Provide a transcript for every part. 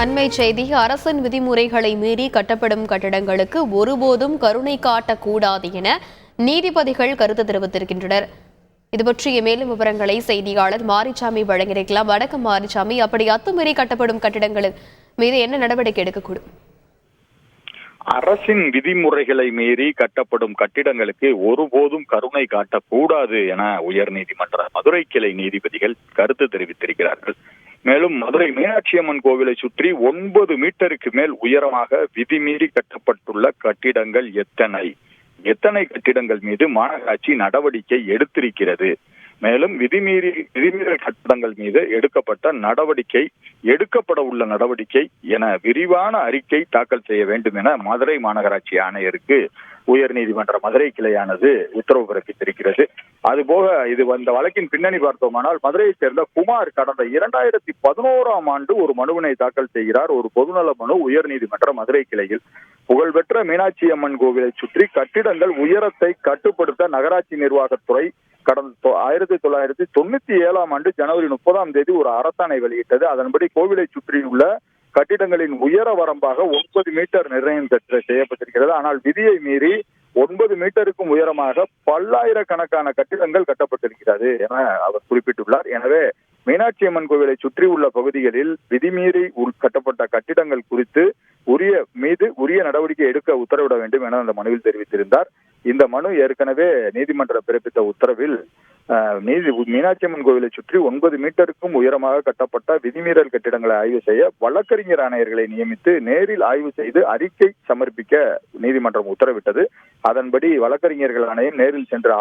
அண்மை செய்தி அரசின் விதிமுறைகளை மீறி கட்டப்படும் கட்டடங்களுக்கு ஒருபோதும் கருணை காட்டக்கூடாது என நீதிபதிகள் கருத்து தெரிவித்திருக்கின்றனர். இது பற்றிய மேலும் விவரங்களை செய்தியாளர் மாரிசாமி வழங்கியிருக்கலாம். வணக்கம் மாரிசாமி அப்படி அத்துமீறி கட்டப்படும் கட்டடங்கள் மீது என்ன நடவடிக்கை எடுக்கக்கூடும்? அரசின் விதிமுறைகளை மீறி கட்டப்படும் கட்டிடங்களுக்கு ஒருபோதும் கருணை காட்டக்கூடாது என உயர்நீதிமன்ற மதுரை கிளை நீதிபதிகள் கருத்து தெரிவித்திருக்கிறார்கள். மேலும் மதுரை மீனாட்சி அம்மன் கோவிலை சுற்றி ஒன்பது மீட்டருக்கு மேல் உயரமாக விதிமீறி கட்டப்பட்டுள்ள கட்டிடங்கள் எத்தனை? எத்தனை கட்டிடங்கள் மீது மாநகராட்சி நடவடிக்கை எடுத்திருக்கிறது? மேலும் விதிமீறி விதிமீறல் கட்டடங்கள் மீது எடுக்கப்பட்ட நடவடிக்கை எடுக்கப்பட உள்ள நடவடிக்கை என விரிவான அறிக்கை தாக்கல் செய்ய வேண்டும் என மதுரை மாநகராட்சி ஆணையருக்கு உயர்நீதிமன்ற மதுரை கிளையானது உத்தரவு பிறப்பித்திருக்கிறது. அதுபோக இது இந்த வழக்கின் பின்னணி பார்த்தோமானால் மதுரையைச் சேர்ந்த குமார் கடந்த இரண்டாயிரத்தி பதினோராம் ஆண்டு ஒரு மனுவினை தாக்கல் செய்கிறார். ஒரு பொதுநல மனு உயர்நீதிமன்ற மதுரை கிளையில். புகழ்பெற்ற மீனாட்சி அம்மன் கோவிலை சுற்றி கட்டிடங்கள் உயரத்தை கட்டுப்படுத்த நகராட்சி நிர்வாகத்துறை கடந்த ஆயிரத்தி தொள்ளாயிரத்தி தொண்ணூத்தி ஏழாம் ஆண்டு ஜனவரி முப்பதாம் தேதி ஒரு அரசாணை வெளியிட்டது. அதன்படி கோவிலை சுற்றியுள்ள கட்டிடங்களின் உயர வரம்பாக ஒன்பது மீட்டர் நிர்ணயம் செய்யப்பட்டிருக்கிறது. ஆனால் விதியை மீறி ஒன்பது மீட்டருக்கும் உயரமாக பல்லாயிரக்கணக்கான கட்டிடங்கள் கட்டப்பட்டிருக்கிறது என அவர் குறிப்பிட்டுள்ளார். எனவே மீனாட்சி அம்மன் கோவிலை சுற்றி உள்ள பகுதிகளில் விதிமீறி கட்டப்பட்ட கட்டிடங்கள் குறித்து உரிய மீது உரிய நடவடிக்கை எடுக்க உத்தரவிட வேண்டும் என அந்த மனுவில் தெரிவித்திருந்தார். இந்த மனு ஏற்கனவே நீதிமன்றம் பிறப்பித்த உத்தரவில் நீதி மீனாட்சி அம்மன் கோவிலை சுற்றி ஒன்பது மீட்டருக்கும் உயரமாக கட்டப்பட்ட விதிமீறல் கட்டிடங்களை ஆய்வு செய்ய வழக்கறிஞர் ஆணையர்களை நியமித்து நேரில் ஆய்வு செய்து அறிக்கை சமர்ப்பிக்க நீதிமன்றம் உத்தரவிட்டது. அதன்படி வழக்கறிஞர்கள் ஆணையம் நேரில் சென்று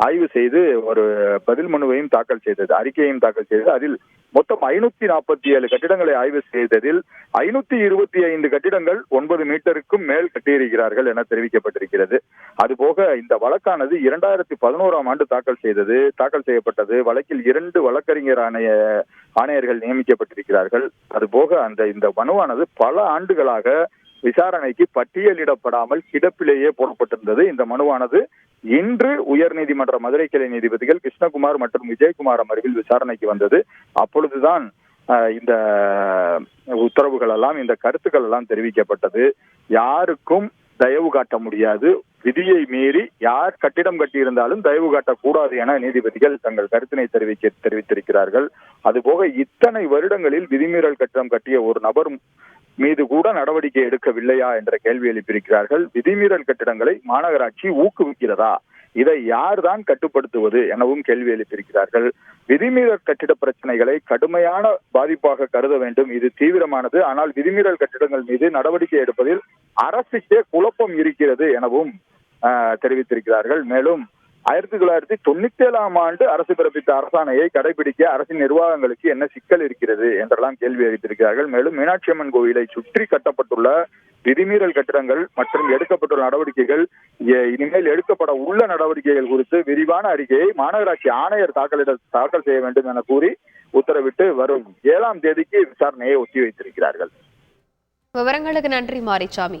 ஆய்வு செய்து ஒரு பதில் மனுவையும் தாக்கல் செய்தது. அறிக்கையையும் தாக்கல் செய்தது அதில் மொத்தம் ஐநூத்தி நாற்பத்தி ஏழு கட்டிடங்களை ஆய்வு செய்ததில் ஐநூத்தி இருபத்தி ஐந்து கட்டிடங்கள் ஒன்பது மீட்டருக்கும் மேல் கட்டியிருக்கிறார்கள் என தெரிவிக்கப்பட்டிருக்கிறது. அதுபோக இந்த வழக்கானது இரண்டாயிரத்தி பதினோராம் ஆண்டு தாக்கல் செய்தது தாக்கல் செய்யப்பட்டது. வழக்கில் இரண்டு வழக்கறிஞர் ஆணைய ஆணையர்கள் நியமிக்கப்பட்டிருக்கிறார்கள். அதுபோக அந்த இந்த மனுவானது பல ஆண்டுகளாக விசாரணைக்கு பட்டியலிடப்படாமல் கிடப்பிலேயே போடப்பட்டிருந்தது. இந்த மனுவானது இன்று உயர் நீதிமன்ற மதுரை கிளை நீதிபதிகள் கிருஷ்ணகுமார் மற்றும் விஜயகுமார் அமர்வில் விசாரணைக்கு வந்தது. அப்பொழுதுதான் இந்த உத்தரவுகள் எல்லாம் இந்த கருத்துக்கள் எல்லாம் தெரிவிக்கப்பட்டது. யாருக்கும் தயவு காட்ட முடியாது. விதியை மீறி யார் கட்டிடம் கட்டியிருந்தாலும் தயவு காட்டக்கூடாது என நீதிபதிகள் தங்கள் கருத்தினை தெரிவிக்க தெரிவித்திருக்கிறார்கள். அதுபோக இத்தனை வருடங்களில் விதிமீறல் கட்டிடம் கட்டிய ஒரு நபர் மீது கூட நடவடிக்கை எடுக்கவில்லையா என்ற கேள்வி எழுப்பியிருக்கிறார்கள். விதிமீறல் கட்டிடங்களை மாநகராட்சி ஊக்குவிக்கிறதா? இதை யார்தான் கட்டுப்படுத்துவது எனவும் கேள்வி எழுப்பியிருக்கிறார்கள். விதிமீறல் கட்டிட பிரச்சனைகளை கடுமையான பாதிப்பாக கருத வேண்டும். இது தீவிரமானது. ஆனால் விதிமீறல் கட்டிடங்கள் மீது நடவடிக்கை எடுப்பதில் அரசுக்கே குழப்பம் இருக்கிறது எனவும் தெரிவித்திருக்கிறார்கள். மேலும் ஆயிரத்தி தொள்ளாயிரத்தி தொண்ணூத்தி ஏழாம் ஆண்டு அரசு பிறப்பித்த அரசாணையை கடைபிடிக்க அரசின் நிர்வாகங்களுக்கு என்ன சிக்கல் இருக்கிறது என்றெல்லாம் கேள்வி எழுப்பியிருக்கிறார்கள். மேலும் மீனாட்சி அம்மன் கோயிலை சுற்றி கட்டப்பட்டுள்ள விதிமீறல் கட்டிடங்கள் மற்றும் எடுக்கப்பட்டுள்ள நடவடிக்கைகள் இனிமேல் எடுக்கப்பட உள்ள நடவடிக்கைகள் குறித்து விரிவான அறிக்கையை மாநகராட்சி ஆணையர் தாக்கலிட தாக்கல் செய்ய வேண்டும் என கூறி உத்தரவிட்டு வரும் ஏழாம் தேதிக்கு விசாரணையை ஒத்தி வைத்திருக்கிறார்கள் விவரங்களுக்கு நன்றி மாரிசாமி